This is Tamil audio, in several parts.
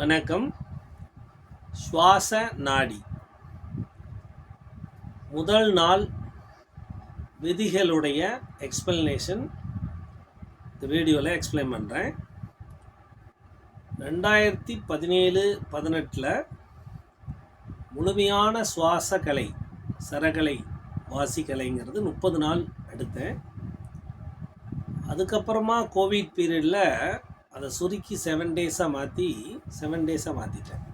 வணக்கம். சுவாச நாடி. முதல் நாள் விதிகளுடைய எக்ஸ்பிளனேஷன் இந்த வீடியோவில் எக்ஸ்பிளைன் பண்ணுறேன் ரெண்டாயிரத்தி பதினேழு பதினெட்டில் முழுமையான சுவாச கலை சரகலை வாசிக்கலைங்கிறது முப்பது நாள் எடுத்தேன். அதுக்கப்புறமா கோவிட் பீரியடில் அதை சுருக்கி செவன் டேஸாக மாற்றி செவன் டேஸாக மாற்றிட்டேன்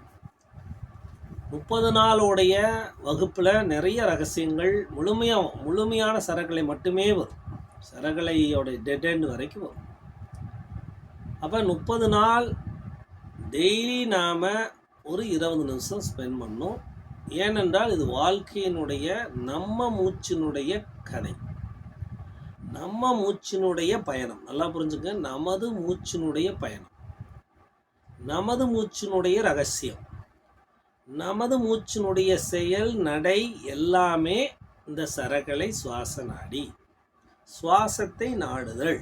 முப்பது நாளுடைய வகுப்பில் நிறைய ரகசியங்கள் முழுமையாக முழுமையான சரகளை மட்டுமே வரும். சரகலையோட டெட் எண்ட் வரைக்கும் வரும். அப்போ முப்பது நாள் டெய்லி நாம் ஒரு இருபது நிமிஷம் ஸ்பெண்ட் பண்ணோம். ஏனென்றால் இது வாழ்க்கையினுடைய நம்ம மூச்சினுடைய கதை. நம்ம மூச்சினுடைய பயணம். நல்லா புரிஞ்சுங்க. நமது மூச்சினுடைய பயணம். நமது மூச்சினுடைய ரகசியம். நமது மூச்சினுடைய செயல் நடை எல்லாமே இந்த சரகளை சுவாச நாடி சுவாசத்தை நாடுதல்.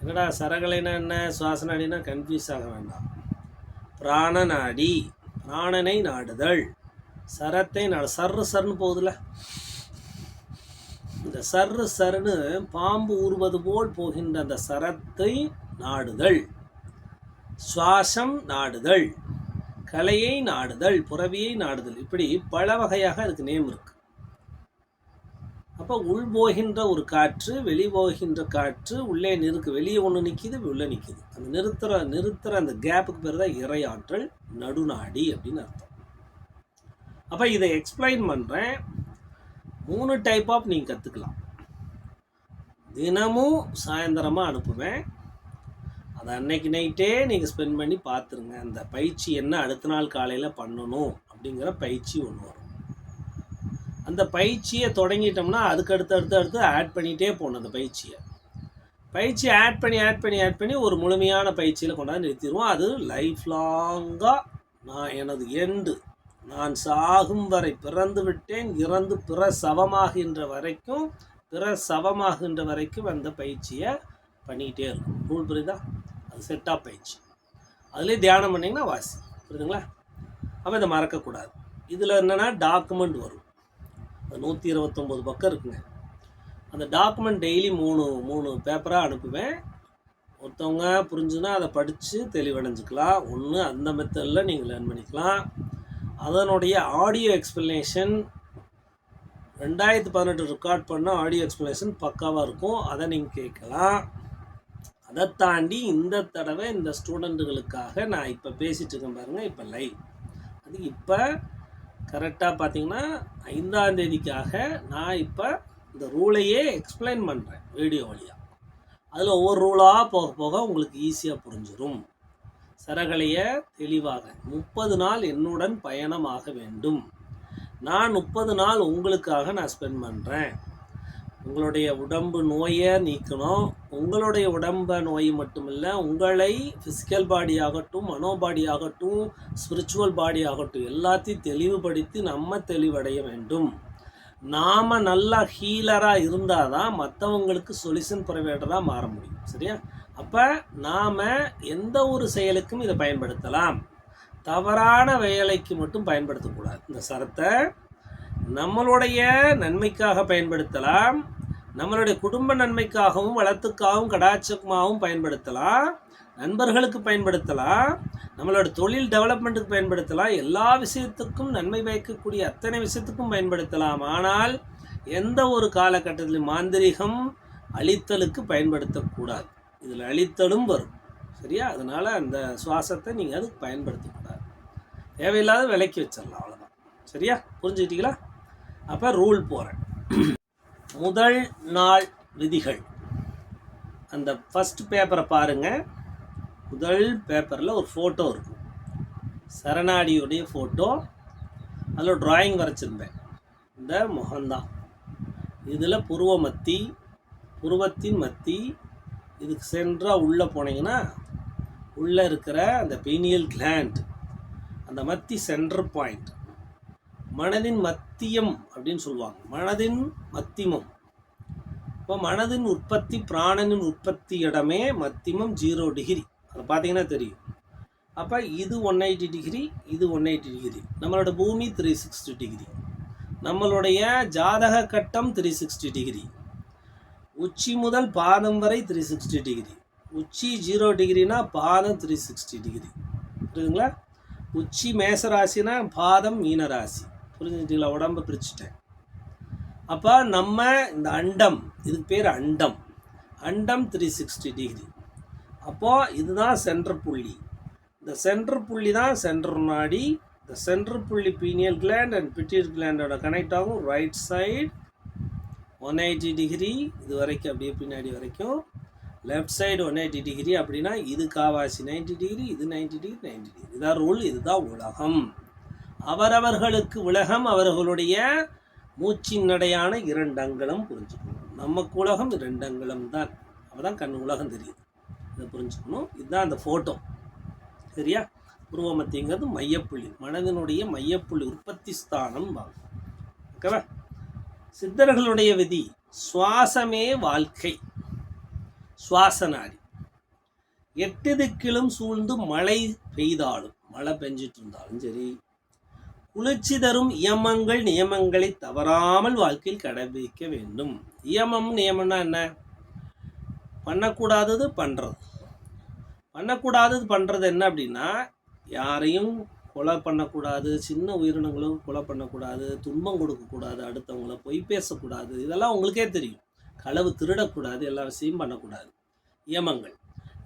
என்னடா சரகலைனா என்ன? சுவாச நாடினா கன்ஃபியூஸ் ஆக வேண்டாம். பிராண நாடி பிராணனை நாடுதல். சரத்தை நாடு சர்ரு சர்னு போகுதுல. இந்த சர்ரு சருன்னு பாம்பு ஊறுவது போல் போகின்ற அந்த சரத்தை நாடுதல். சுவாசம் நாடுதல். கலையை நாடுதல். புறவியை நாடுதல். இப்படி பல வகையாக அதுக்கு நேம் இருக்கு. அப்போ உள் போகின்ற ஒரு காற்று வெளி போகின்ற காற்று உள்ளே நிறுக்கு வெளியே ஒன்று நிற்கிது உள்ளே நிற்கிது அந்த நிறுத்துற நிறுத்துற அந்த கேப்புக்கு பேர் தான் இறையாற்றல் நடுநாடி அப்படின்னு அர்த்தம். அப்போ இதை எக்ஸ்பிளைன் பண்ணுறேன் மூணு டைப் ஆஃப் நீங்கள் கற்றுக்கலாம் தினமும் சாயந்தரமாக அனுப்புவேன். அதை அன்னைக்கு நைட்டே நீங்கள் ஸ்பெண்ட் பண்ணி பார்த்துருங்க அந்த பயிற்சி என்ன அடுத்த நாள் காலையில் பண்ணணும் அப்படிங்கிற பயிற்சி ஒன்று வரும். அந்த பயிற்சியை தொடங்கிட்டோம்னா அதுக்கு அடுத்து அடுத்து அடுத்து ஆட் பண்ணிகிட்டே போகணும் அந்த பயிற்சியை. பயிற்சியை ஆட் பண்ணி ஆட் பண்ணி ஆட் பண்ணி ஒரு முழுமையான பயிற்சியில் கொண்டாந்து நிறுத்திடுவோம். அது லைஃப் லாங்காக நான் எனது எண்டு நான் சாகும் வரை பிறந்து விட்டேன் இறந்து பிற சவமாகின்ற வரைக்கும் பிற சவமாகின்ற வரைக்கும் அந்த பயிற்சியை பண்ணிக்கிட்டே இருக்கும் நூல் புரியுதா? அது செட்டாக பயிற்சி. அதுலேயே தியானம் பண்ணிங்கன்னா வாசி. புரியுதுங்களா? அப்போ இதை மறக்கக்கூடாது. இதில் என்னென்னா டாக்குமெண்ட் வரும். அது நூற்றி இருபத்தொம்போது பக்கம் இருக்குங்க. அந்த டாக்குமெண்ட் டெய்லி மூணு மூணு பேப்பராக அனுப்புவேன். ஒருத்தவங்க புரிஞ்சுன்னா அதை படித்து தெளிவடைஞ்சுக்கலாம். ஒன்று அந்த மெத்தடில் நீங்கள் லேர்ன் பண்ணிக்கலாம். அதனுடைய ஆடியோ எக்ஸ்பிளனேஷன் ரெண்டாயிரத்து பதினெட்டு ரெக்கார்ட் பண்ண ஆடியோ எக்ஸ்பிளனேஷன் பக்காவாக இருக்கும். அதை நீங்கள் கேட்கலாம். அதை தாண்டி இந்த தடவை இந்த ஸ்டூடெண்ட்டுகளுக்காக நான் இப்போ பேசிகிட்டு இருக்கேன் பாருங்கள் இப்போ லைவ் அது இப்போ கரெக்டாக பார்த்தீங்கன்னா ஐந்தாம் தேதிக்காக நான் இப்போ இந்த ரூலையே எக்ஸ்பிளைன் பண்ணுறேன் வீடியோ வழியாக அதில் ஒவ்வொரு ரூலாக போக போக உங்களுக்கு ஈஸியாக புரிஞ்சிடும் சரகலைய தெளிவாக. முப்பது நாள் என்னுடன் பயணமாக வேண்டும். நான் முப்பது நாள் உங்களுக்காக நான் ஸ்பெண்ட் பண்ணுறேன் உங்களுடைய உடம்பு நோயை நீக்கணும். உங்களுடைய உடம்ப நோய் மட்டுமில்லை உங்களை ஃபிசிக்கல் பாடி ஆகட்டும் மனோ பாடி ஆகட்டும் ஸ்பிரிச்சுவல் பாடி ஆகட்டும் எல்லாத்தையும் தெளிவுபடுத்தி நம்ம தெளிவடைய வேண்டும். நாம் நல்லா ஹீலராக இருந்தால் தான் மற்றவங்களுக்கு சொல்யூஷன் ப்ரொவைடராக மாற முடியும். சரியா? அப்போ நாம் எந்த ஒரு செயலுக்கும் இதை பயன்படுத்தலாம். தவறான வேலைக்கு மட்டும் பயன்படுத்தக்கூடாது இந்த சரத்தை நம்மளுடைய நன்மைக்காக பயன்படுத்தலாம். நம்மளுடைய குடும்ப நன்மைக்காகவும் வளத்துக்காகவும் கடாச்சமாகவும் பயன்படுத்தலாம். நண்பர்களுக்கு பயன்படுத்தலாம். நம்மளோட தொழில் டெவலப்மெண்ட்டுக்கு பயன்படுத்தலாம். எல்லா விஷயத்துக்கும் நன்மை பயக்கக்கூடிய அத்தனை விஷயத்துக்கும் பயன்படுத்தலாம். ஆனால் எந்த ஒரு காலகட்டத்திலும் மாந்திரிகம் அழித்தலுக்கு பயன்படுத்தக்கூடாது இதில் அழித்தலும் வரும். சரியா? அதனால் அந்த சுவாசத்தை நீங்கள் அதுக்கு பயன்படுத்தக்கூடாது தேவையில்லாத விலைக்கு வச்சிடலாம் அவ்வளோதான் சரியா? புரிஞ்சுக்கிட்டீங்களா? அப்போ ரூல் போகிறேன் முதல் நாள் விதிகள். அந்த ஃபஸ்ட் பேப்பரை பாருங்கள் முதல் பேப்பரில் ஒரு ஃபோட்டோ இருக்கும். சரணாடியுடைய ஃபோட்டோ அதில் ட்ராயிங் வரைச்சிருந்தேன் இந்த முகம்தான். இதில் புருவ மத்தி புருவத்தின் மத்தி இதுக்கு சென்றாக உள்ளே போனீங்கன்னா உள்ளே இருக்கிற அந்த பீனியல் கிளாண்ட் அந்த மத்தி சென்டர் பாயிண்ட் மனதின் மத்தியம் அப்படின்னு சொல்லுவாங்க. மனதின் மத்திமம். இப்போ மனதின் உற்பத்தி பிராணனின் உற்பத்தி இடமே மத்திமம் ஜீரோ டிகிரி அதை பார்த்தீங்கன்னா தெரியும். அப்போ இது ஒன் எயிட்டி டிகிரி இது ஒன் எயிட்டி டிகிரி நம்மளோட பூமி த்ரீ சிக்ஸ்டி டிகிரி நம்மளுடைய ஜாதக கட்டம் த்ரீ சிக்ஸ்டி டிகிரி உச்சி முதல் பாதம் வரை த்ரீ சிக்ஸ்டி டிகிரி உச்சி ஜீரோ டிகிரினா பாதம் த்ரீ சிக்ஸ்டி டிகிரி புரியுதுங்களா? உச்சி மேச ராசினா பாதம் மீன ராசி புரிஞ்சுக்கிட்டீங்களா? உடம்ப பிரிச்சுட்டேன். அப்போ நம்ம இந்த அண்டம் இதுக்கு பேர் அண்டம். அண்டம் த்ரீ சிக்ஸ்டி டிகிரி அப்போது இதுதான் சென்டர் புள்ளி. இந்த சென்டர் புள்ளி தான் சென்டர் நாடி இந்த சென்டர் புள்ளி பீனியல் கிளாண்ட் அண்ட் பிட்டியல் கிளாண்டோட கனெக்ட் ஆகும். Right side one eighty degree இது வரைக்கும் அப்படியே பின்னாடி வரைக்கும். Left side one eighty degree அப்படின்னா இது காவாசி 90 டிகிரி இது 90 டிகிரி 90 டிகிரி இதான் ரூல் இதுதான் உலகம். அவரவர்களுக்கு உலகம் அவர்களுடைய மூச்சின் நடையான இரண்டங்களும் புரிஞ்சுக்கணும். நமக்கு உலகம் இரண்டங்களும் தான். அப்போ தான் கண் உலகம் தெரியுது. இதை புரிஞ்சுக்கணும். இதுதான் அந்த ஃபோட்டோ சரியா? உருவமத்திங்கிறது மையப்புள்ளி. மனதினுடைய மையப்புள்ளி உற்பத்தி ஸ்தானம் வாங்க. ஓகேவா? சித்தர்களுடைய விதி சுவாசமே வாழ்க்கை. சுவாச நாடி எட்டு திக்கிலும் சூழ்ந்து மழை பெய்தாலும் மழை பெஞ்சிட்டு இருந்தாலும் சரி குளிர்ச்சி தரும் இயமங்கள் நியமங்களை தவறாமல் வாழ்க்கையில் கடைபிடிக்க வேண்டும். இயமம் நியமம்னா என்ன? பண்ணக்கூடாதது பண்ணுறது பண்ணக்கூடாதது பண்ணுறது என்ன அப்படின்னா யாரையும் கொலை பண்ணக்கூடாது சின்ன உயிரினங்களும் கொலை பண்ணக்கூடாது துன்பம் கொடுக்கக்கூடாது அடுத்தவங்கள பொய் பேசக்கூடாது இதெல்லாம் உங்களுக்கே தெரியும். களவு திருடக்கூடாது எல்லா விஷயம் பண்ணக்கூடாது. நியமங்கள்.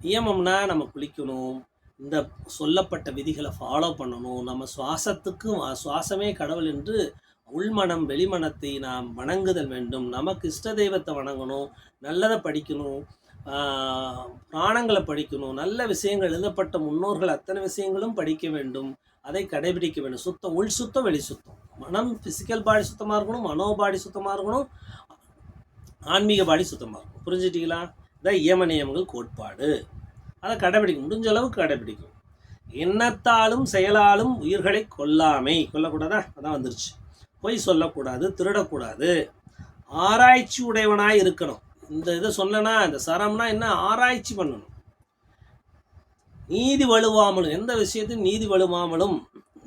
நியமம்னா நம்ம குளிக்கணும் இந்த சொல்லப்பட்ட விதிகளை ஃபாலோ பண்ணணும் நம்ம சுவாசத்துக்கும் சுவாசமே கடவுள் என்று உள்மனம் வெளிமனத்தை நாம் வணங்குதல் வேண்டும். நமக்கு இஷ்ட தெய்வத்தை வணங்கணும் நல்லதை படிக்கணும் புராணங்களை படிக்கணும் நல்ல விஷயங்கள் எழுதப்பட்ட முன்னோர்கள் அத்தனை விஷயங்களும் படிக்க வேண்டும். அதை கடைபிடிக்க வேண்டும். சுத்தம் உள் சுத்தம் வெளி சுத்தம். மனம் ஃபிசிக்கல் பாடி சுத்தமாக இருக்கணும் மனோ பாடி சுத்தமாக இருக்கணும் ஆன்மீக பாடி சுத்தமாக இருக்கும் புரிஞ்சுட்டீங்களா? இதான் இயம நியமங்கள் கோட்பாடு. அதை கடைபிடிக்கும். முடிஞ்ச அளவுக்கு கடைபிடிக்கும். எண்ணத்தாலும் செயலாலும் உயிர்களை கொல்லாமை. கொல்லக்கூடாதா? அதான் வந்துருச்சு. பொய் சொல்லக்கூடாது திருடக்கூடாது. ஆராய்ச்சி உடையவனாக இருக்கணும். இந்த இதை சொல்லனா இந்த சரம்னா என்ன? ஆராய்ச்சி பண்ணணும். நீதி வலுவாமலும் எந்த விஷயத்தையும் நீதி வலுவாமலும்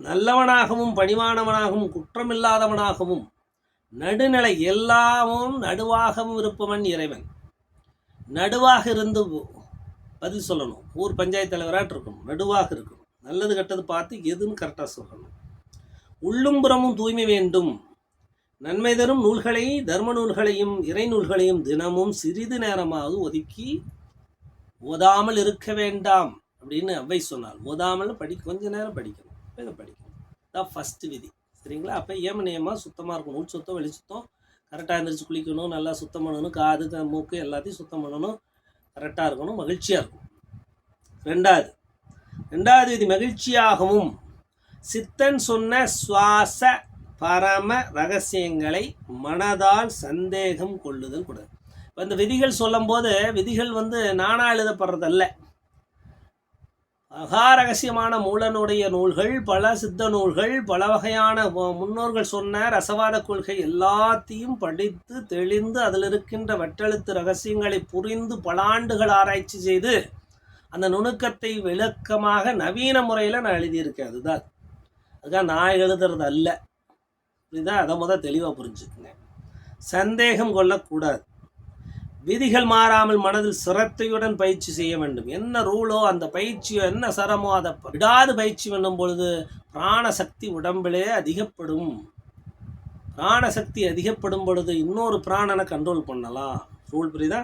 நல்லவனாகவும் பணிவானவனாகவும் குற்றமில்லாதவனாகவும் நடுநிலை எல்லாமும் நடுவாகவும் இருப்பவன் இறைவன். நடுவாக இருந்து பதில் சொல்லணும். ஊர் பஞ்சாயத்து தலைவராக இருக்கணும். நடுவாக இருக்கணும். நல்லது கெட்டது பார்த்து எதுன்னு கரெக்டாக சொல்லணும். உள்ளும் புறமும் தூய்மை வேண்டும். நன்மை தரும் நூல்களை தர்ம நூல்களையும் இறை நூல்களையும் தினமும் சிறிது நேரமாவது ஒதுக்கி ஓதாமல் இருக்க வேண்டாம். அப்படின்னு அவ்வை சொன்னார் ஓதாமல் படி கொஞ்ச நேரம் படிக்கணும். இதை படிக்கணும். தான் ஃபஸ்ட்டு விதி. சரிங்களா? அப்போ ஏம நியமாக சுத்தமாக இருக்கணும். உள் சுத்தம் வெளி சுத்தம். கரெக்டாக எழுந்திரிச்சு குளிக்கணும். நல்லா சுத்தம் பண்ணணும். காது க- மூக்கு எல்லாத்தையும் சுத்தம் பண்ணணும். கரெக்டாக இருக்கணும். மகிழ்ச்சியாக இருக்கும் ரெண்டாவது. ரெண்டாவது விதி மகிழ்ச்சியாகவும். சித்தன் சொன்ன சுவாச பரம ரகசியங்களை மனதால் சந்தேகம் கொள்ளுதல் கூடாது. இப்போ இந்த விதிகள் சொல்லும்போது விதிகள் வந்து நானாக எழுதப்படுறதல்ல. அகாரகசியமான மூலனுடைய நூல்கள் பல சித்த நூல்கள் பல வகையான முன்னோர்கள் சொன்ன ரசவாத கொள்கை எல்லாத்தையும் படித்து தெளிந்து அதில் இருக்கின்ற வட்டெழுத்து ரகசியங்களை புரிந்து பல ஆண்டுகள் ஆராய்ச்சி செய்து அந்த நுணுக்கத்தை விளக்கமாக நவீன முறையில் நான் எழுதியிருக்கேன். அதுதான். அதுதான் நான் எழுதுறது அல்ல. புரியுதா? அதை முத தெளிவாக புரிஞ்சுக்குங்க. சந்தேகம் கொள்ளக்கூடாது. விதிகள் மாறாமல் மனதில் சிரத்தையுடன் பயிற்சி செய்ய வேண்டும். என்ன ரூலோ அந்த பயிற்சியோ என்ன சரமோ அதை விடாது பயிற்சி பண்ணும் பொழுது பிராணசக்தி உடம்பிலே அதிகப்படும். பிராணசக்தி அதிகப்படும் பொழுது இன்னொரு பிராணனை கண்ட்ரோல் பண்ணலாம். ரூல் புரியுதா?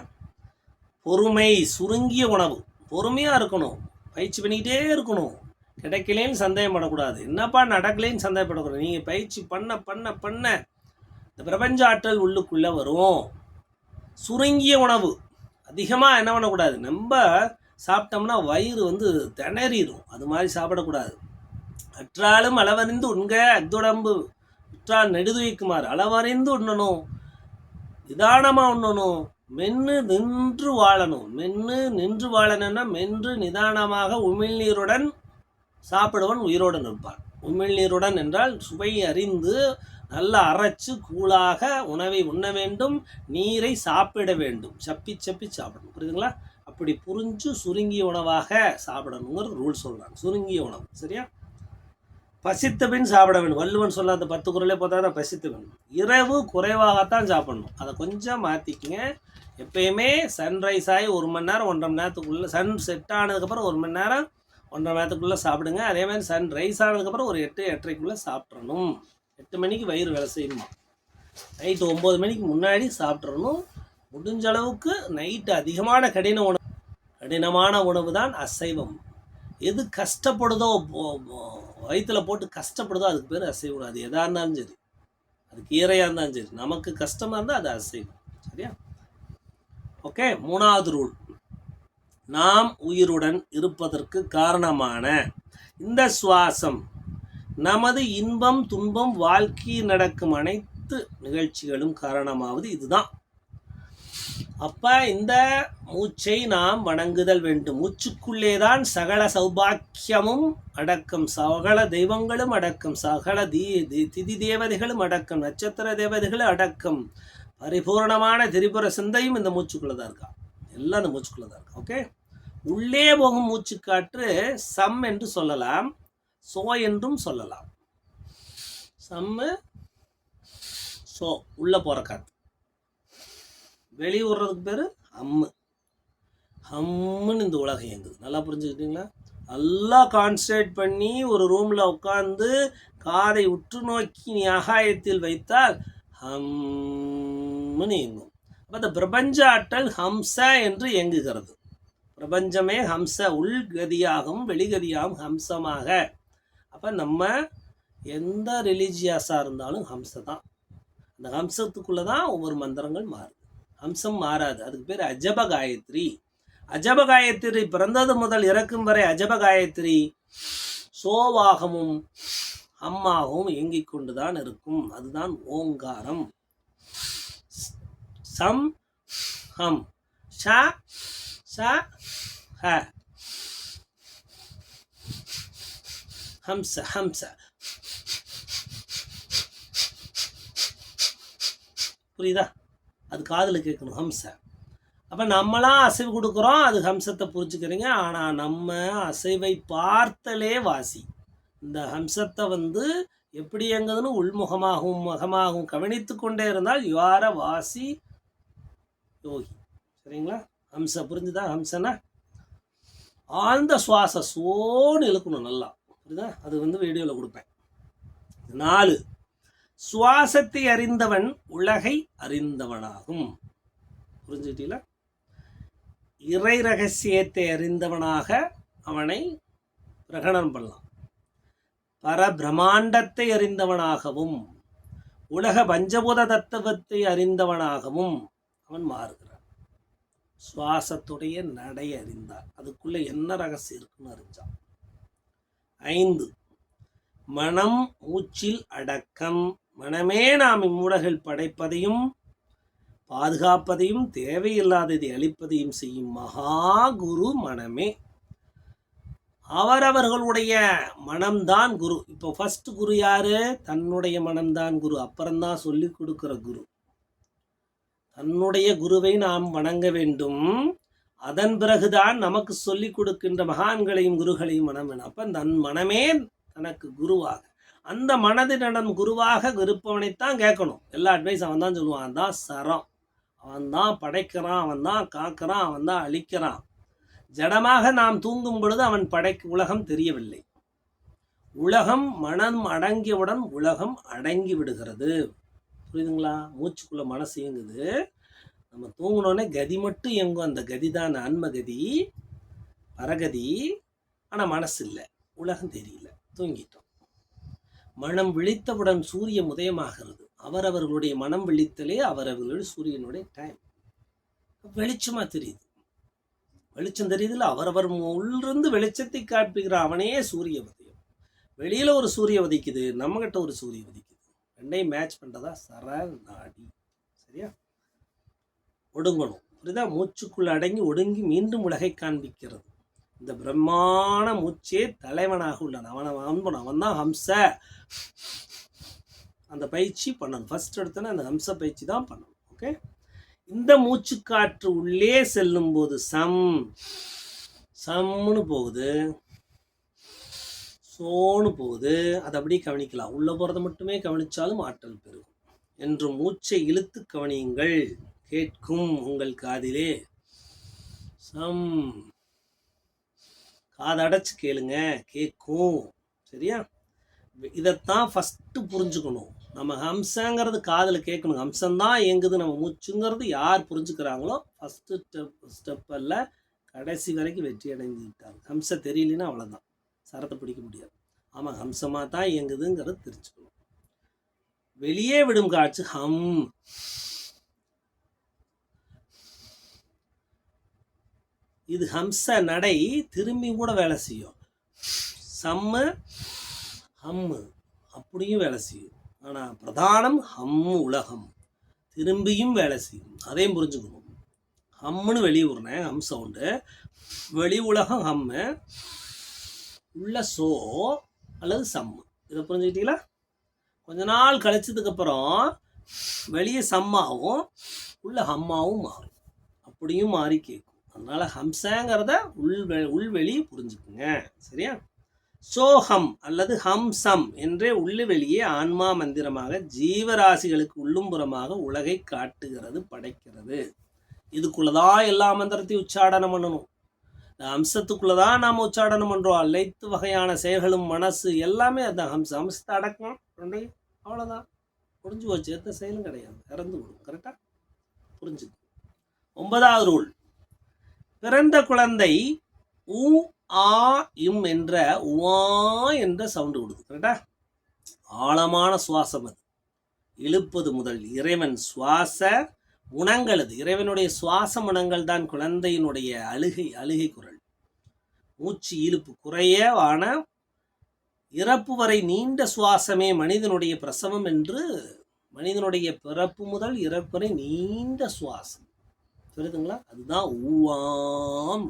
பொறுமை சுருங்கிய உணவு. பொறுமையாக இருக்கணும். பயிற்சி பண்ணிக்கிட்டே இருக்கணும். கிடைக்கலேன்னு சந்தேகப்படக்கூடாது. என்னப்பா நடக்கலேன்னு சந்தேகப்படக்கூடாது. நீங்கள் பயிற்சி பண்ண பண்ண பண்ண இந்த பிரபஞ்ச ஆற்றல் உள்ளுக்குள்ளே வரும். சுருங்கிய உணவு. அதிகமாக என்ன பண்ணக்கூடாது? நம்ம சாப்பிட்டோம்னா வயிறு வந்து திணறிடும் அது மாதிரி சாப்பிடக்கூடாது. அற்றாலும் அளவறிந்து உண்க அத்துடம்பு. உற்றால் நெடுதுவிக்குமாறு அளவறிந்து உண்ணணும். நிதானமாக உண்ணணும். மென்று நின்று வாழணும். மென்று நின்று வாழணும்னா மென்று நிதானமாக உமிழ்நீருடன் சாப்பிடுவன் உயிரோடு நிற்பான். உமிழ்நீருடன் என்றால் சுவை அறிந்து நல்லா அரைச்சு கூழாக உணவை உண்ண வேண்டும் நீரை சாப்பிட வேண்டும். சப்பி சப்பி சாப்பிடணும். புரியுதுங்களா? அப்படி புரிஞ்சு சுருங்கிய உணவாக சாப்பிடணுங்கிற ரூல் சொல்கிறாங்க சுருங்கிய உணவு. சரியா? பசித்த பின் சாப்பிட வேண்டும். வள்ளுவன் சொல்ல அந்த பத்து குரலே பார்த்தா தான் பசித்த பின். இரவு குறைவாகத்தான் சாப்பிடணும். அதை கொஞ்சம் மாற்றிக்கங்க எப்பயுமே சன்ரைஸ் ஆகி ஒரு மணி நேரம் ஒன்றரை மணி நேரத்துக்குள்ளே சன் செட் ஆனதுக்கப்புறம் ஒரு மணி நேரம் ஒன்றரை மணி நேரத்துக்குள்ளே சாப்பிடுங்க. அதே மாதிரி சன் ரைஸ் ஆனதுக்கப்புறம் ஒரு எட்டு எட்டரைக்குள்ளே சாப்பிட்றணும் எட்டு மணிக்கு வயிறு வேலை செய்யணுமா? நைட்டு ஒம்பது மணிக்கு முன்னாடி சாப்பிட்றணும் முடிஞ்ச அளவுக்கு நைட்டு அதிகமான கடின உணவு கடினமான உணவு தான் அசைவம். எது கஷ்டப்படுதோ வயிற்றில் போட்டு கஷ்டப்படுதோ அதுக்கு பேர் அசைவ அது எதாக இருந்தாலும் சரி. அது கீரையாக இருந்தாலும் சரி. நமக்கு கஷ்டமாக இருந்தால் அது அசைவம். சரியா? ஓகே மூணாவது ரூல் நாம் உயிருடன் இருப்பதற்கு காரணமான இந்த சுவாசம். நமது இன்பம் துன்பம் வாழ்க்கையில் நடக்கும் அனைத்து நிகழ்ச்சிகளும் காரணமாவது இதுதான். அப்ப இந்த மூச்சை நாம் வணங்குதல் வேண்டும். மூச்சுக்குள்ளே தான் சகல சௌபாக்கியமும் அடக்கம் சகல தெய்வங்களும் அடக்கம் சகல தீ தி- திதி தேவதைகளும் அடக்கம் நட்சத்திர தேவதைகளும் அடக்கம். பரிபூரணமான திரிபுர சிந்தையும் இந்த மூச்சுக்குள்ளே தான் இருக்கா? எல்லாம் இந்த மூச்சுக்குள்ளே தான் இருக்கா. ஓகே உள்ளே போகும் மூச்சுக்காற்று சம் என்று சொல்லலாம். சோ என்றும் சொல்லலாம். சம்மு சோ உள்ள போற காத்து வெளியே விடுறதுக்கு பேர் அம்மு. ஹம்முன்னு இந்த உலகம் இயங்குது. நல்லா புரிஞ்சுக்கிட்டீங்களா? நல்லா கான்சன்ட்ரேட் பண்ணி ஒரு ரூமில் உட்காந்து காதை உற்று நோக்கி நீ ஆகாயத்தில் வைத்தால் ஹம்முன்னு இயங்கும். அப்போ இந்த பிரபஞ்ச ஆற்றல் ஹம்ச என்று இயங்குகிறது. பிரபஞ்சமே ஹம்ச உள்கதியாகவும் வெளிகதியாகவும் ஹம்சமாக அப்போ நம்ம எந்த ரிலீஜியஸாக இருந்தாலும் ஹம்ச தான். அந்த ஹம்சத்துக்குள்ளே தான் ஒவ்வொரு மந்திரங்கள் மாறுது. ஹம்சம் மாறாது. அதுக்கு பேர் அஜப காயத்ரி அஜப காயத்ரி பிறந்தது முதல் இறக்கும் வரை அஜப காயத்ரி சோவாகமும் அம்மாகவும் இயங்கிக் கொண்டுதான் இருக்கும். அதுதான் ஓங்காரம். சம் ஹம். ஷ ஷ ஹ. ஹம்ச ஹம்ச புரியுதா? அது காதில் கேட்கணும் ஹம்ச அப்போ நம்மளாம் அசைவு கொடுக்குறோம் அது ஹம்சத்தை புரிஞ்சுக்கிறீங்க. ஆனால் நம்ம அசைவை பார்த்தலே வாசி. இந்த ஹம்சத்தை வந்து எப்படி எங்குதுன்னு உள்முகமாகவும் முகமாகவும் கவனித்து கொண்டே இருந்தால் யுவார வாசி யோகி. சரிங்களா? ஹம்ச புரிஞ்சுதா? ஹம்சனா ஆழ்ந்த சுவாச சோன்னு இழுக்கணும் நல்லா. புரியுதா அது வந்து வீடியோவில் கொடுப்பேன். நாலு சுவாசத்தை அறிந்தவன் உலகை அறிந்தவனாகும். புரிஞ்சுக்கிட்டீங்களா? இறை ரகசியத்தை அறிந்தவனாக அவனை பிரகடனம் பண்ணலாம். பரபிரமாண்டத்தை அறிந்தவனாகவும் உலக பஞ்சபூத தத்துவத்தை அறிந்தவனாகவும் அவன் மாறுகிறான். சுவாசத்துடைய நடை அறிந்தான். அதுக்குள்ளே என்ன ரகசியம் இருக்குன்னு அறிஞ்சான். ஐந்து. மனம் மூச்சில் அடக்கம். மனமே நாம் இம்முலகில் படைப்பதையும் பாதுகாப்பதையும் தேவையில்லாததை அளிப்பதையும் செய்யும் மகா குரு மனமே. அவரவர்களுடைய மனம்தான் குரு. இப்போ ஃபர்ஸ்ட் குரு யாரு? தன்னுடைய மனம்தான் குரு. அப்புறம்தான் சொல்லி கொடுக்கிற குரு. தன்னுடைய குருவை நாம் வணங்க வேண்டும். அதன் பிறகுதான் நமக்கு சொல்லி கொடுக்கின்ற மகான்களையும் குருகளையும் மனம் வேணும் அப்போ தன் மனமே தனக்கு குருவாக. அந்த மனதினிடம் குருவாக இருப்பவனைத்தான் கேட்கணும். எல்லா அட்வைஸ் அவன் தான் சொல்லுவான். தான் சரம். அவன் தான் படைக்கிறான். அவன் தான் காக்கிறான். அவன் தான் அழிக்கிறான். ஜடமாக நாம் தூங்கும் பொழுது அவன் படைக்கு உலகம் தெரியவில்லை. உலகம் மனம் அடங்கியவுடன் உலகம் அடங்கி விடுகிறது. புரியுதுங்களா? மூச்சுக்குள்ள மனசு இயங்குது. நம்ம தூங்கினோடனே கதி மட்டும் எங்கும் அந்த கதி தான் ஆன்மகதி பரகதி. ஆனால் மனசு இல்லை உலகம் தெரியல. தூங்கிட்டோம். மனம் விழித்தவுடன் சூரியன் உதயமாகிறது. அவரவர்களுடைய மனம் விழித்தலே அவரவர்களுடைய சூரியனுடைய டைம் வெளிச்சமாக தெரியுது. வெளிச்சம் தெரியுதுல அவரவர் உள்ளிருந்து வெளிச்சத்தை காட்டுகிற அவனே சூரிய உதயம். வெளியில் ஒரு சூரிய உதிக்குது நம்மகிட்ட ஒரு சூரிய உதிக்குது. ரெண்டையும் மேட்ச் பண்ணுறதா சர நாடி சரியா? ஒடுங்கணும். புரியுதா? மூச்சுக்குள்ள அடங்கி ஒடுங்கி மீண்டும் உலகை காண்பிக்கிறது. இந்த பிரம்மாண மூச்சே தலைவனாக உள்ளான் அவனை அவன் அவன் தான் ஹம்ச. அந்த பயிற்சி பண்ணணும். ஃபர்ஸ்ட் எடுத்தோன்னே அந்த ஹம்ச பயிற்சி தான் பண்ணணும். ஓகே இந்த மூச்சுக்காற்று உள்ளே செல்லும் போது சம் சம்னு போகுது. சோன்னு போகுது. அதை அப்படியே கவனிக்கலாம். உள்ளே போகிறத மட்டுமே கவனித்தாலும் ஆற்றல் பெருகும். என்று மூச்சை இழுத்து கவனியுங்கள். கேட்கும் உங்கள் காதிலே. சம். காதடைச்சு கேளுங்க கேட்கும். சரியா? இதைத்தான் ஃபஸ்ட்டு புரிஞ்சுக்கணும். நம்ம ஹம்சங்கிறது காதில் கேட்கணும். ஹம்சம்தான் இயங்குது. நம்ம மூச்சுங்கிறது யார் புரிஞ்சுக்கிறாங்களோ ஃபஸ்ட்டு ஸ்டெப் ஸ்டெப்பில் கடைசி வரைக்கும் வெற்றி அடைஞ்சுக்கிட்டாங்க ஹம்ச தெரியலனா அவ்வளோதான் சரத்தை பிடிக்க முடியாது. ஆமாம் ஹம்சமாக தான் இயங்குதுங்கிறது தெரிஞ்சுக்கணும். வெளியே விடும் காட்சி ஹம். இது ஹம்ச நடை திரும்பி கூட வேலை செய்யும். சம்மு ஹம்மு அப்படியும் வேலை செய்யும். ஆனால் பிரதானம் ஹம்மு உலகம். திரும்பியும் வேலை செய்யும். அதையும் புரிஞ்சுக்கணும். ஹம்முன்னு வெளியே விடுறேன் ஹம் சவுண்டு வெளி உலகம் ஹம்மு. உள்ள சோ அல்லது சம்மு. இதை புரிஞ்சுக்கிட்டீங்களா? கொஞ்ச நாள் கழிச்சதுக்கப்புறம் வெளியே சம்மாவும் உள்ள ஹம்மாவும் மாறும். அப்படியும் மாறி கேட்கும். அதனால் ஹம்சங்கிறத உள்வெ உள்வெளி புரிஞ்சுக்குங்க. சரியா? சோஹம் அல்லது ஹம்சம் என்றே உள்ளு வெளியே ஆன்மா மந்திரமாக ஜீவராசிகளுக்கு உள்ளும்புறமாக உலகை காட்டுகிறது படைக்கிறது. இதுக்குள்ளதான் எல்லா மந்திரத்தையும் உச்சாடனம் பண்ணணும்? இந்த ஹம்சத்துக்குள்ளதான் நாம் உச்சாடனம் பண்ணுறோம் அனைத்து வகையான செயல்களும் மனசு எல்லாமே அதுதான் ஹம்சம். ஹம்சத்தை அடக்கம் ரெண்டையும் அவ்வளோதான் புரிஞ்சு போச்சு. எந்த செயலும் கிடையாது. இறந்து விடும். கரெக்டாக புரிஞ்சு ஒன்பதாவது ரூல். பிறந்த குழந்தை உ ஆ இம் என்ற உவா என்ற சவுண்டு கொடுக்குது கரெக்டா ஆழமான சுவாசம் அது. இழுப்பது முதல் இறைவன் சுவாச குணங்கள் அது. இறைவனுடைய சுவாச குணங்கள் தான் குழந்தையினுடைய அழுகை அழுகை குரல். மூச்சு இழுப்பு குறையவான இறப்பு வரை நீண்ட சுவாசமே மனிதனுடைய பிரசவம் என்று மனிதனுடைய பிறப்பு முதல் இறப்பு வரை நீண்ட சுவாசம். சொல்லுதுங்களா அதுதான் ஊவாம்.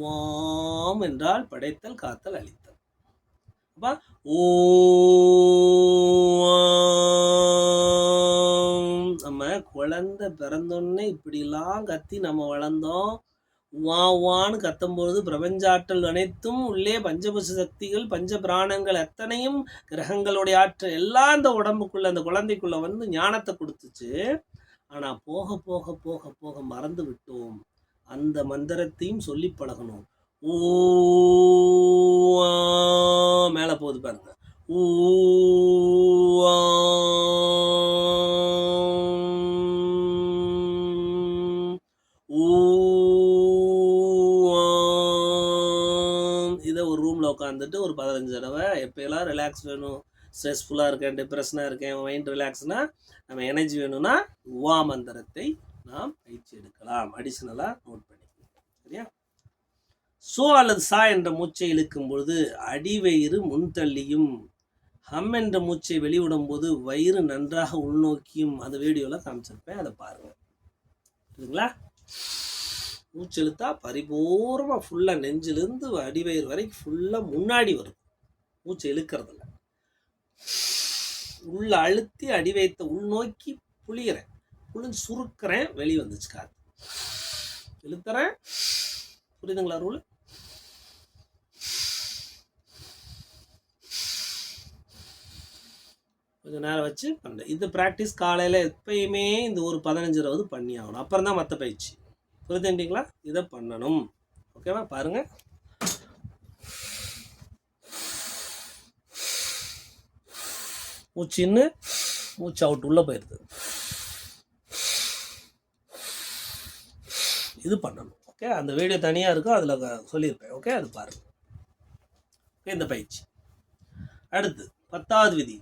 வாம் என்றால் படைத்தல் காத்தல் அழித்தல். அப்பா ஓம் நம்ம குழந்தை பிறந்தோடனே இப்படிலாம் கத்தி நம்ம வளர்ந்தோம். வா வான்னு கத்தும்பொழுது பிரபஞ்சாற்றல் அனைத்தும் உள்ளே பஞ்சபுஷ சக்திகள் பஞ்ச பிராணங்கள் அத்தனையும் கிரகங்களுடைய ஆற்றல் எல்லாம் அந்த உடம்புக்குள்ள அந்த குழந்தைக்குள்ள வந்து ஞானத்தை கொடுத்துச்சு. ஆனால் போக போக போக போக மறந்து விட்டோம். அந்த மந்திரத்தையும் சொல்லி பழகணும். ஊ மேலே போகுது பாருங்க. ஊ இதை ஒரு ரூமில் உட்காந்துட்டு ஒரு பதினஞ்சு தடவை எப்போயெல்லாம் ரிலாக்ஸ் வேணும் ஸ்ட்ரெஸ்ஃபுல்லாக இருக்கேன் டிப்ரெஷனாக இருக்கேன் மைண்ட் ரிலாக்ஸ்னால் நம்ம எனர்ஜி வேணும்னா உவா மந்திரத்தை நாம் பயிற்சி எடுக்கலாம். அடிஷ்னலாக நோட் பண்ணிக்கலாம் சரியா? சோ அல்லது சா என்ற மூச்சை இழுக்கும் பொழுது அடிவயிறு முன்தள்ளியும் ஹம் என்ற மூச்சை வெளிவிடும் போது வயிறு நன்றாக உள்நோக்கியும் அந்த வீடியோவில் காமிச்சிருப்பேன். அதை பாருங்கள் சரிங்களா மூச்சு இழுத்தா பரிபூர்வமாக ஃபுல்லாக நெஞ்சிலிருந்து அடிவயிறு வரைக்கும் ஃபுல்லாக முன்னாடி வரும். மூச்சை இழுக்கிறதில்ல உள்ள அழுத்தி அடி வைத்த உள்நோக்கி புளிகிறேன் புளிஞ்சு சுருக்கிறேன். வெளியே வந்துச்சு காற்று இழுத்துறேன். புரியுதுங்களா ரூல்? கொஞ்சம் நேரம் வச்சு பண்ணுறேன் இது ப்ராக்டிஸ் காலையில் எப்பயுமே இந்த ஒரு பதினஞ்சு இருபது பண்ணி ஆகணும். அப்புறம் தான் மற்ற பயிற்சி. புரிதுண்டிங்களா இதை பண்ணணும். ஓகேவா பாருங்கள் மூச்சு இன்னு மூச்சு அவுட் உள்ளே போயிடுது இது பண்ணணும். ஓகே அந்த வீடியோ தனியாக இருக்கும் அதில் சொல்லியிருப்பேன். ஓகே அது பாருங்கள் ஓகே இந்த பயிற்சி. அடுத்து பத்தாவது விதி.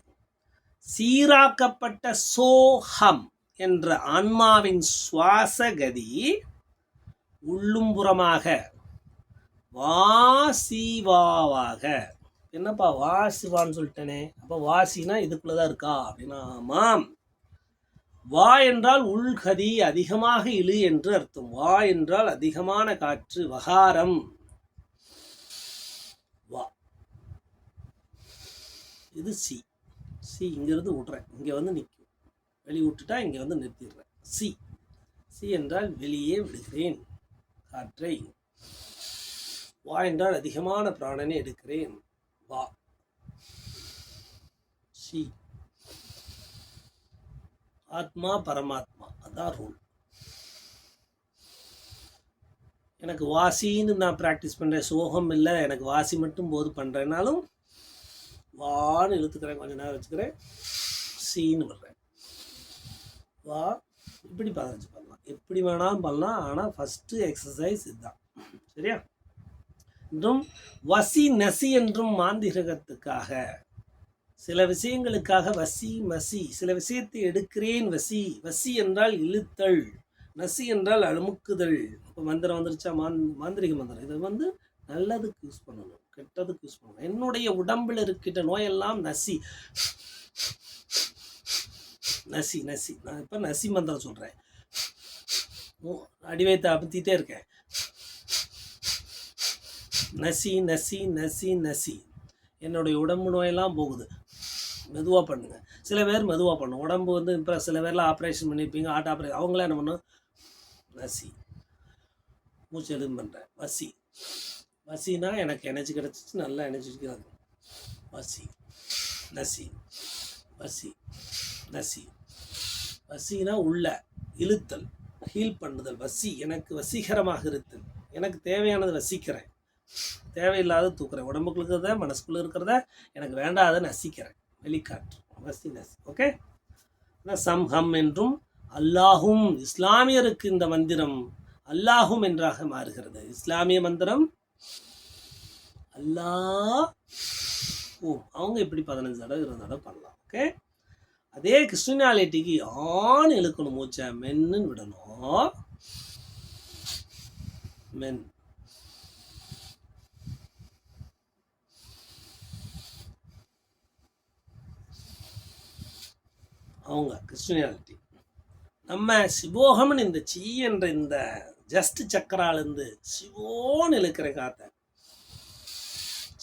சீராக்கப்பட்ட சோஹம் என்ற ஆன்மாவின் சுவாசகதி உள்ளும்புறமாக வாசிவாவாக என்னப்பா வாசிவான்னு சொல்லிட்டேனே. அப்போ வாசினா இதுக்குள்ளே தான் இருக்கா? அப்படின்னா ஆமாம். வா என்றால் உள்கதி அதிகமாக இழு என்று அர்த்தம். வா என்றால் அதிகமான காற்று வகாரம். வா. இது சி. சி இங்கிருந்து விட்றேன். இங்கே வந்து நிற்கும் வெளியே விட்டுட்டா இங்கே வந்து நிறுத்திடுறேன். சி. சி என்றால் வெளியே விடுகிறேன். காற்றை. வா என்றால் அதிகமான பிராணனை எடுக்கிறேன். வா சி ஆத்மா பரமாத்மா அதான் ரூல் எனக்கு வாசின்னு நான் ப்ராக்டிஸ் பண்ணுறேன் சோகம் இல்லை எனக்கு வாசி மட்டும் போது பண்ணுறேன்னாலும் வான்னு இழுத்துக்கிறேன் கொஞ்ச நேரம் வச்சுக்கிறேன் சீன்னு விடுறேன். வா இப்படி பதினஞ்சு பண்ணலாம். எப்படி வேணாலும் பண்ணலாம் ஆனால் ஃபஸ்ட்டு எக்ஸசைஸ் இதுதான். சரியா? என்றும் வசி நசி என்றும் மாந்திரகத்துக்காக. சில விஷயங்களுக்காக வசி மசி சில விஷயத்தை எடுக்கிறேன் வசி. வசி என்றால் இழுத்தல் நசி என்றால் அழுமுக்குதல். இப்போ மந்திரம் வந்துருச்சா? மாந் மாந்திரிக மந்திரம். இதை வந்து நல்லதுக்கு யூஸ் பண்ணணும் கெட்டதுக்கு யூஸ் பண்ணணும். என்னுடைய உடம்பில் இருக்கின்ற நோயெல்லாம் நசி. நசி நசி. நான் இப்போ நசி மந்திரம் சொல்கிறேன் அடிவயத்தை அமுத்திட்டே இருக்கேன். நசி நசி நசி நசி. என்னுடைய உடம்பு நோயெல்லாம் போகுது. மெதுவாக பண்ணுங்க. சில பேர் மெதுவாக பண்ணும். உடம்பு வந்து இப்போ சில பேர்லாம் ஆப்ரேஷன் பண்ணியிருப்பீங்க ஹார்ட் ஆப்ரேஷன் அவங்களாம் என்ன பண்ணும்? நசி. மூச்சு எதுவும் பண்ணுறேன் வசி. வசினா எனக்கு எனர்ஜி கிடச்சிச்சு நல்லா எனர்ஜி இருக்கும். வசி. நசி. வசி. நசி. வசினா உள்ள இழுத்தல் ஹீல் பண்ணுதல். வசி. எனக்கு வசீகரமாக இருத்தல். எனக்கு தேவையானது வசிக்கிறேன். தேவையில்லாத தூக்குறேன். உடம்புக்குள்ள இருக்கிறத மனசுக்குள்ளே இருக்கிறத எனக்கு வேண்டாத நசிக்கிறேன். வெளிக்காற்று. நசி நசி ஓகே? சம் ஹம் என்றும் அல்லாஹும் இஸ்லாமியருக்கு இந்த மந்திரம் அல்லாஹும் என்றாக மாறுகிறது. இஸ்லாமிய மந்திரம் அல்லாஹ் ஓ அவங்க இப்படி பதினஞ்சு தடவை இருபது தடவை பண்ணலாம். ஓகே? அதே கிறிஸ்டினாலிட்டிக்கு ஆண் இழுக்கணும் மூச்சை. மென்னு விடணும். மென். அவங்க கிறிஸ்டியானிட்டி நம்ம சிவோகம்னு இந்த சீ என்ற இந்த ஜஸ்ட் சக்கராலேருந்து சிவோன்னு இழுக்கிற காத்த.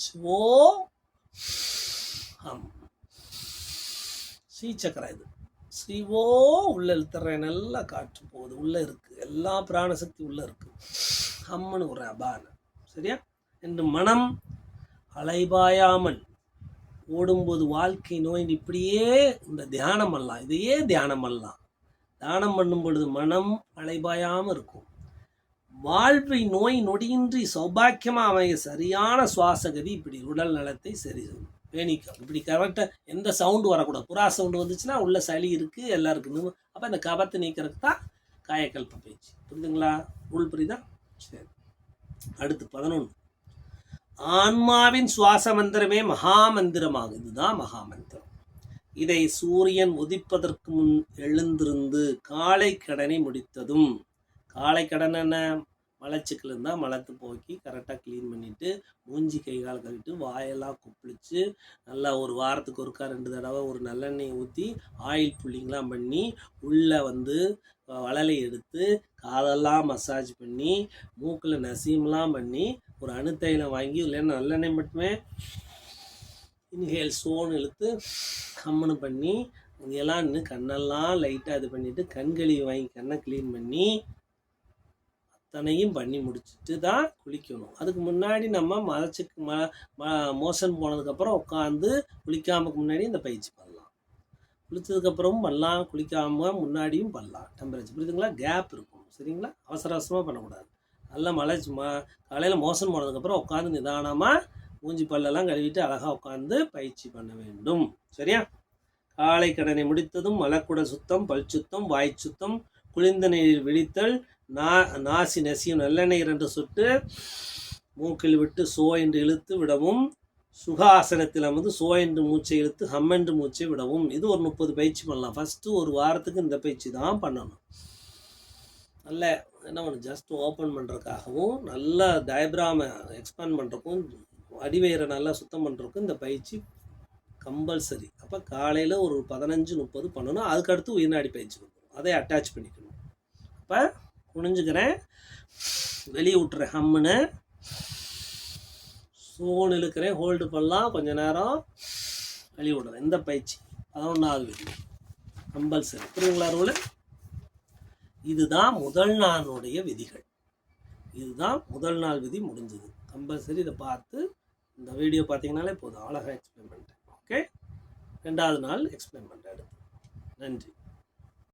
சிவோ ஹம். ஸ்ரீ சக்கரா இது. சிவோ உள்ள இழுத்துற நல்லா காற்று போகுது. உள்ள இருக்கு. எல்லா பிராணசக்தி உள்ள இருக்கு. ஹம்முன்னு ஒரு அபான சரியா? என்று மனம் அலைபாயாமல் ஓடும்போது வாழ்க்கை நோய் இப்படியே இந்த தியானம் பண்ணலாம் இதையே தியானம் பண்ணலாம் தியானம் பண்ணும் பொழுது மனம் அலைபாயாமல் இருக்கும். வாழ்வை நோய் நொடியின்றி சௌபாக்கியமாக அமைய சரியான சுவாசகதி இப்படி உடல் நலத்தை சரி செய்யும். பேணிக்கும் இப்படி கரெக்டாக எந்த சவுண்டு வரக்கூடாது. புறா சவுண்டு வந்துச்சுன்னா உள்ள சளி இருக்குது எல்லாம் இருக்குது அப்போ இந்த கபத்தை நீக்கிறதுக்கு தான் காயக்கல்ப பயிற்சி புரியுதுங்களா உள் புரியுதா? சரி. அடுத்து பதினொன்று ஆன்மாவின் சுவாச மந்திரமே மகாமந்திரமாகும் இதுதான் மகாமந்திரம். இதை சூரியன் உதிப்பதற்கு முன் எழுந்திருந்து காலை கடனை முடித்ததும் காலை கடன் என்ன? மலச்சிக்கல் இருந்தால் மலத்தை போக்கி கரெக்டாக க்ளீன் பண்ணிவிட்டு மூஞ்சி கை கால் கழுவிட்டு வாயெல்லாம் குப்பிளிச்சு நல்லா ஒரு வாரத்துக்கு ஒருக்கா ரெண்டு தடவை ஒரு நல்லெண்ணெய் ஊற்றி ஆயில் புள்ளிங்கெலாம் பண்ணி உள்ளே வந்து வளலை எடுத்து காதெல்லாம் மசாஜ் பண்ணி மூக்கில் நசீம்லாம் பண்ணி ஒரு அணுத்தைலம் வாங்கி இல்லைன்னா நல்லெண்ணெய் மட்டுமே இன்ஹேல் சோன்னு இழுத்து கம்முன்னு பண்ணி எல்லாம் நின்று கண்ணெல்லாம் லைட்டாக இது பண்ணிவிட்டு கண்கழுவி வாங்கி கண்ணை க்ளீன் பண்ணி அத்தனையும் பண்ணி முடிச்சுட்டு தான் குளிக்கணும். அதுக்கு முன்னாடி நம்ம மலைச்சுக்கு ம ம மோஷன் போனதுக்கப்புறம் உட்காந்து குளிக்காமக்கு முன்னாடி இந்த பயிற்சி பண்ணலாம். குளிச்சதுக்கப்புறமும் பண்ணலாம் குளிக்காமல் முன்னாடியும் பண்ணலாம். டெம்பரேச்சர் புரியுதுங்களா? கேப் இருக்கும். சரிங்களா? அவசர அவசரமாக பண்ணக்கூடாது. நல்லா மலைச்சு ம காலையில் மோசம் போனதுக்கப்புறம் உட்காந்து நிதானமாக மூஞ்சி பல்லெல்லாம் கழுவிட்டு அழகாக உட்காந்து பயிற்சி பண்ண வேண்டும். சரியா? காலை கடனை முடித்ததும் மலக்குட சுத்தம் பல் சுத்தம் வாய் சுத்தம் குளிர்ந்த நீரில் விழித்தல் நா நாசி நசியும் நல்லெண்ணெய் இரண்டு சுட்டு மூக்கில் விட்டு சோ என்று இழுத்து விடவும் சுகாசனத்தில் அமர்ந்து சோ என்று மூச்சை இழுத்து ஹம் என்று மூச்சை விடவும். இது ஒரு முப்பது பயிற்சி பண்ணலாம். ஃபஸ்ட்டு ஒரு வாரத்துக்கு இந்த பயிற்சி தான் பண்ணணும். நல்ல என்ன பண்ணணும் ஜஸ்ட் ஓப்பன் பண்ணுறதுக்காகவும் நல்லா டயப்ராமை எக்ஸ்பேண்ட் பண்ணுறக்கும் அடிவயிறை நல்லா சுத்தம் பண்ணுறதுக்கும் இந்த பயிற்சி கம்பல்சரி அப்போ காலையில் ஒரு பதினஞ்சு முப்பது பண்ணணும். அதுக்கடுத்து உயிர்நாடி பயிற்சி கொடுக்கணும். அதை அட்டாச் பண்ணிக்கணும். அப்போ குனிஞ்சுக்கிறேன் வெளியே விட்டுறேன். ஹம்முன்னு. சோன் இழுக்கிறேன். ஹோல்டு பண்ணலாம். கொஞ்ச நேரம் வெளியே விடுறேன். இந்த பயிற்சி. பதினொன்றாவது விதி. கம்பல்சரி புரியுங்களா ரூலு? இதுதான் முதல் நாளுடைய விதிகள். இதுதான் முதல் நாள் விதி முடிஞ்சது. கம்பல்சரி இதை பார்த்து இந்த வீடியோ பார்த்தீங்கனாலே போதும். அழகாக எக்ஸ்பிளைன் பண்ணிட்டேன். ஓகே ரெண்டாவது நாள் எக்ஸ்பிளைன் பண்ணுறேன் அடுத்து. நன்றி.